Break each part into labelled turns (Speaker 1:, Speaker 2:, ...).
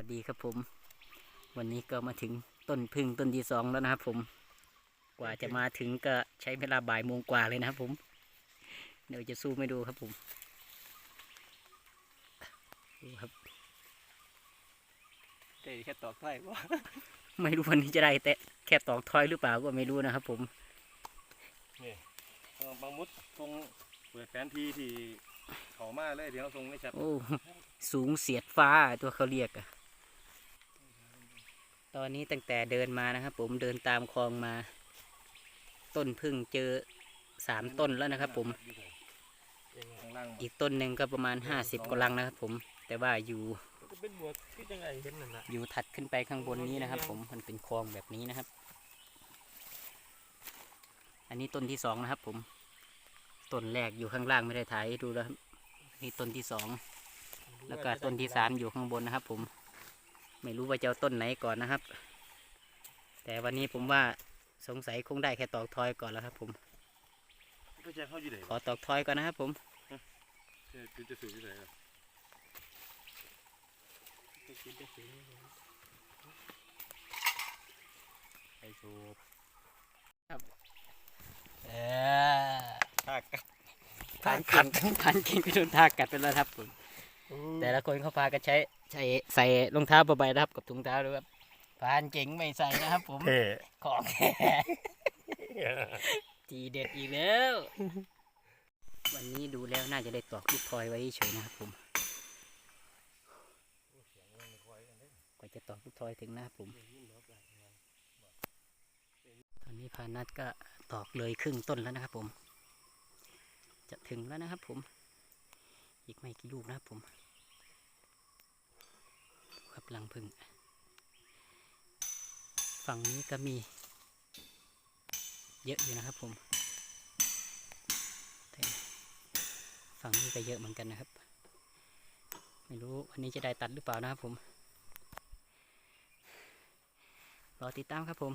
Speaker 1: วัสดีครับผม วันนี้ก็มาถึงต้นพึ่งต้นที่สองแล้วนะครับผม กว่าจะมาถึงก็ใช้เวลาบ่ายโมงกว่าเลยนะครับผม เดี๋ยวจะสู้ไม่ดูครับผมดูครับ
Speaker 2: ได้แค่ตอกไส้ว่า
Speaker 1: ไม่รู้วันนี้จะได้แต่แค่ตอกทอยหรือเปล่าก็ไม่รู้นะครับผม
Speaker 2: บางมุดทรงเปิดแผนที่ที่เขามาเลยเดี๋ยวทรงไม่ชัด
Speaker 1: โอ้สูงเสียดฟ้าตัวเขาเรียกอะ ตอนนี้ตั้งแต่เดินมานะครับ ผมเดินตามคลองมา ต้นพึ่งเจอสามต้นแล้วนะครับ ผม อีกต้นหนึ่งก็ประมาณห้าสิบกว่าลังนะครับ ผม แต่ว่าอยู่อยู่ถัดขึ้นไปข้างบนนี้นะครับ ผมมันเป็นคลองแบบนี้นะครับ อันนี้ต้นที่สองนะครับ ผมต้นแรกอยู่ข้างล่างไม่ได้ถ่ายให้ดูแล้วนี่ต้นที่สองแล้วก็ต้นที่สามอยู่ข้างบนนะครับ ผม ไม่รู้ว่าจะเอาต้นไหนก่อนนะครับ แต่วันนี้ผมว่าสงสัยคงได้แค่ตอกทอยก่อนแล้วครับ ผม
Speaker 2: ก็จะเข้าอยู่ไหน
Speaker 1: ขอตอกทอยก่อนนะครับ ผม
Speaker 2: จะจะสื่อที่ไหนอะ
Speaker 1: ไปสูบครับเออ
Speaker 2: ถ้ากัด
Speaker 1: ผ่านเก่งผ่านเก่งก็โดนทากกัดไปแล้วครับผมแต่ละคนเขาพากันใช้ ใช้ใส่รองเท้าผ้าใบนะครับกับถุงเท้าด้วยครับผ่านเก่งไม่ใส่นะครับ ผม
Speaker 2: เท่
Speaker 1: ของแท้ทีเด็ดอีกแล้ว วันนี้ดูแล้วน่าจะได้ตอกลูกทอยไว้เฉยนะครับผมกว่าจะตอกลูกทอยถึงนะครับผมตอนนี้พานัดก็ตอกเลยครึ่งต้นแล้วนะครับผม จะถึงแล้วนะครับผม อีกไม่กี่ลูกนะครับผม ครับลังพึ่ง ฝั่งนี้ก็มี เยอะอยู่นะครับผมแต่ฝั่งนี้ก็เยอะเหมือนกันนะครับ ไม่รู้วันนี้จะได้ตัดหรือเปล่านะครับผม รอติดตามครับผม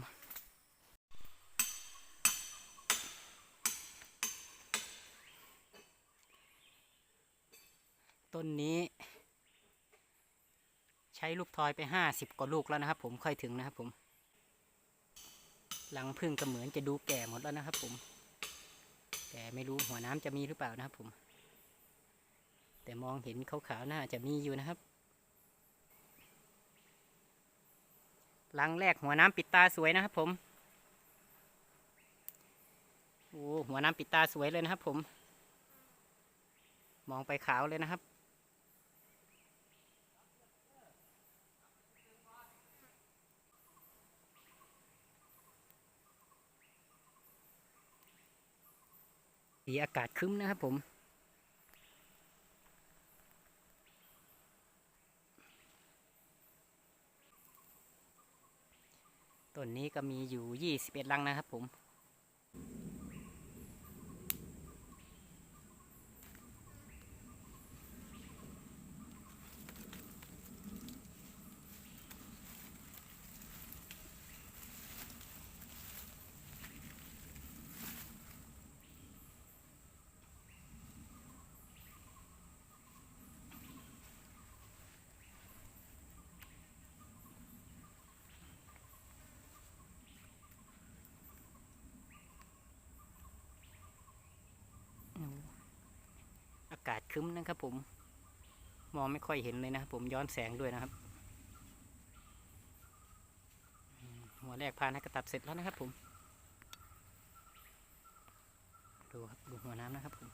Speaker 1: ต้นนี้ ช้ลูกทอยไปห้าสิบกว่าลูกแล้วนะครับ ผมค่อยถึงนะครับผม หลังพึ่งก็เหมือนจะดูแก่หมดแล้วนะครับ ผม แต่ไม่รู้หัวน้ำจะมีหรือเปล่านะครับผม แต่มองเห็นขาวๆน่าจะมีอยู่นะครับหลังแรกหัวน้ำปิดตาสวยนะครับผมโอ้หัวน้ำปิดตาสวยเลยนะครับผม มองไปขาวเลยนะครับ สีอากาศคึ้มนะครับผม ต้นนี้ก็มีอยู่ 21 ลังนะครับผม อากาศคึ้มนะครับ ผม มองไม่ค่อยเห็นเลยนะครับผมย้อนแสงด้วยนะครับ หัวแรกพานให้กระตัดเสร็จแล้วนะครับ ผม ดูครับดูหัวน้ำนะครับผม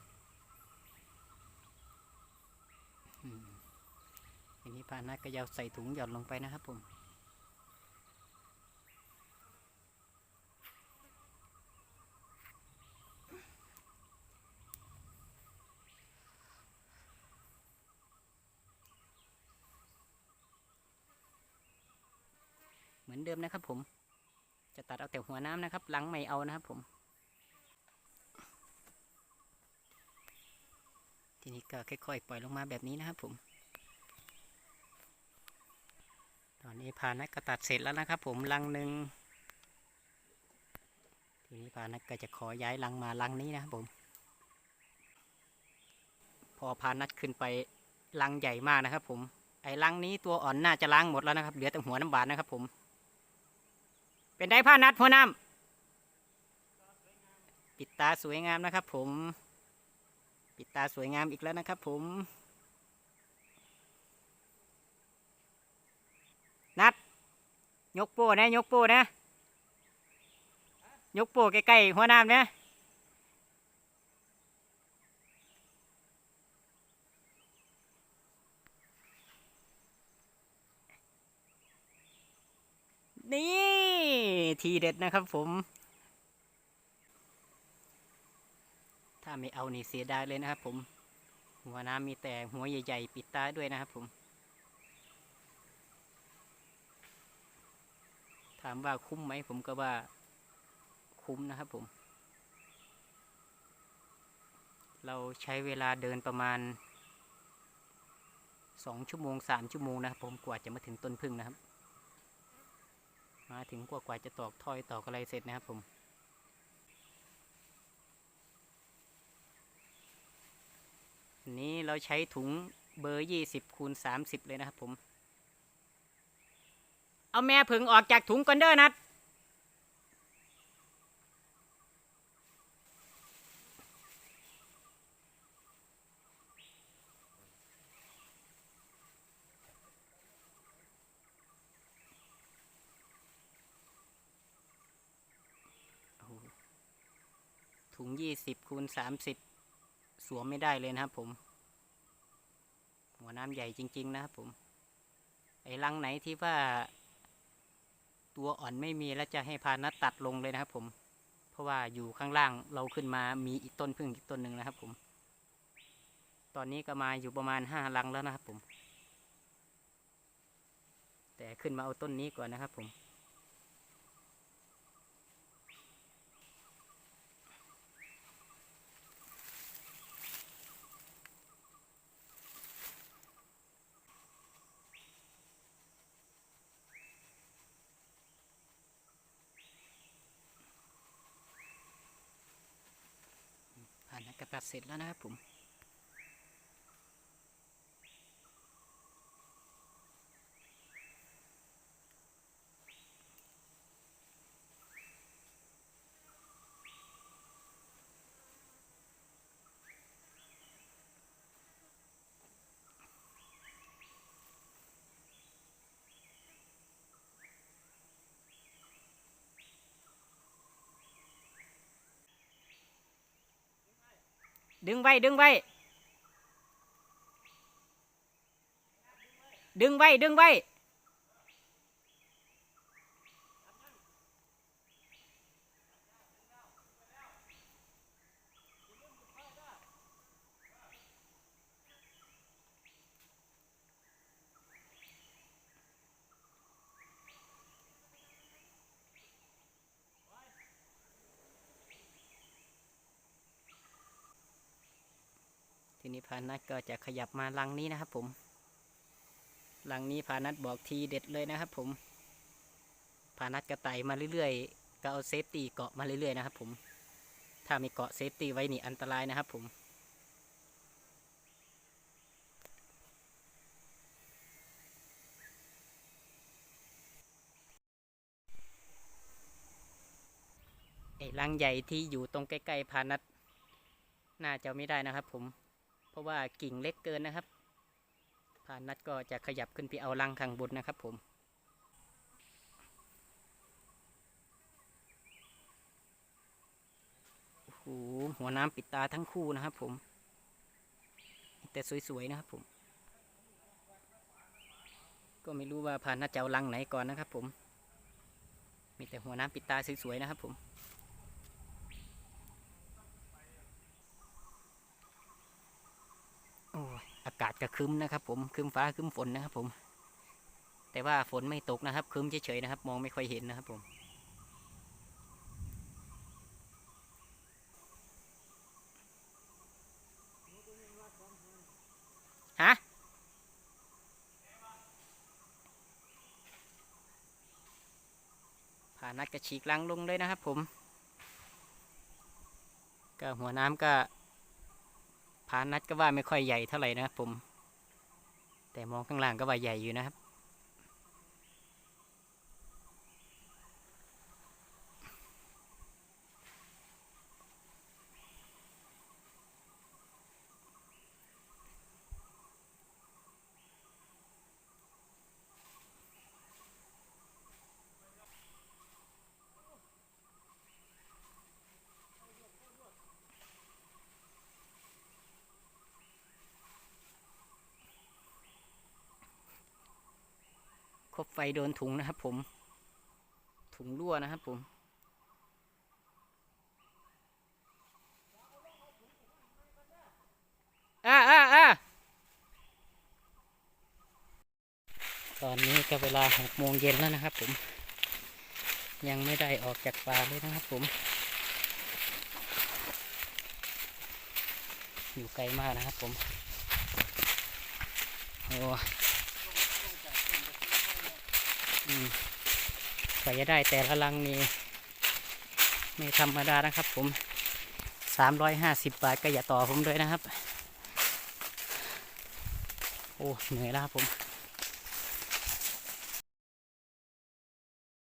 Speaker 1: อืมทีนี้พานักก็ยาวใส่ถุงหย่อนลงไปนะครับผม เหมือนเดิมนะครับ ผม จะตัดเอาแต่หัวน้ำนะครับ หลังไม่เอานะครับ ผม ทีนี้ก็ค่อยๆปล่อยลงมาแบบนี้นะครับผม ตอนนี้พานักก็ตัดเสร็จแล้วนะครับ ผมลังหนึ่งทีนี้พานักก็จะขอย้ายลังมาลังนี้นะครับผม พอพานัดขึ้นไปลังใหญ่มากนะครับ ผมไออ้ลังนี้ตัวอ่อนน่าจะล้างหมดแล้วนะครับ เหลือแต่หัวน้ำบาดนะครับผม เป็นได้ผ้านัดหัวน้ำปิดตาสวยงามนะครับ ผม ปิดตาสวยงามอีกแล้วนะครับ ผม นัด ยกโป้นะ ยกโป้นะ ยกโป้ใกล้ๆหัวน้ำนะนี่ ทีเด็ดนะครับผม ถ้าไม่เอานี่เสียดายเลยนะครับผม หัวน้ำมีแต่หัวใหญ่ ๆ ปิดตาด้วยนะครับผม ถามว่าคุ้มไหมผมก็ว่าคุ้มนะครับผม เราใช้เวลาเดินประมาณสองชั่วโมงสามชั่วโมงนะครับผมกว่าจะมาถึงต้นพึ่งนะครับ มาถึงกว่ากว่าจะตอกถอยตอกอะไรเสร็จนะครับผมอันนี้เราใช้ถุงเบอร์ยี่สิบคูณสามสิบเลยนะครับผม เอาแม่ผึ่งออกจากถุงก่อนเด้อนัด ถุงยี่สิบคูณสามสิบสวมไม่ได้เลยนะครับผม หัวน้ำใหญ่จริง ๆ นะครับผม ไอ้รังไหนที่ว่า ตัวอ่อนไม่มีแล้วจะให้พานัดตัดลงเลยนะครับผม เพราะว่าอยู่ข้างล่างเราขึ้นมามีอีกต้นพึ่งอีกต้นหนึ่งนะครับผม ตอนนี้ก็มาอยู่ประมาณห้ารังแล้วนะครับผม แต่ขึ้นมาเอาต้นนี้ก่อนนะครับผม ตัดเสร็จแล้วนะครับผม ดึงไว้ ดึงไว้ ดึงไว้ ดึงไว้ ทีนี้พานัทก็จะขยับมาลังนี้นะครับผมลังนี้พานัทบอกทีเด็ดเลยนะครับผมพานัทกระไต่มาเรื่อยๆก็เอาเซฟตี้เกาะมาเรื่อยๆนะครับผมถ้าม่เกาะเซฟตี้ไว้นี่อันตรายนะครับผมไอ้ลังใหญ่ที่อยู่ตรงใกล้ๆพานัทน่าจะไม่ได้นะครับผม ราะว่ากิ่งเล็กเกินนะครับพานัทก็จะขยับขึ้นไปเอาลังข้างบนนะครับผมโอ้โหหัวน้ำปิดตาทั้งคู่นะครับผม แต่สวยๆนะครับผม ก็ไม่รู้ว่าพานัทจะเอาลังไหนก่อนนะครับผม มีแต่หัวน้ำปิดตาสวยๆนะครับผม โอ้ย อากาศก็ครึ้มนะครับ ผมคึ้มฟ้าคึ้มฝนนะครับ ผม แต่ว่าฝนไม่ตกนะครับคึ้มเฉยๆนะครับ มองไม่ค่อยเห็นนะครับ ผมฮะผ่านัดกระฉีกลังลงเลยนะครับ ผม ก็หัวน้ำก็พานัดก็ว่าไม่ค่อยใหญ่เท่าไหร่นะครับผม แต่มองข้างล่างก็ว่าใหญ่อยู่นะครับ คบไฟโดนถุงนะครับผม ถุงรั่วนะครับผม อ่าอ่าอ่าตอนนี้ก็เวลาหกโมงเย็นแล้วนะครับผม ยังไม่ได้ออกจากป่าเลยนะครับผม อยู่ไกลมากนะครับผม โอ้ กว่าจะได้แต่ละลังนี่ไม่ธรรมดานะครับ ผมสามร้อยห้าสิบบาทก็อย่าต่อผมด้วยนะครับ โอ้เหนื่อยแล้วครับผม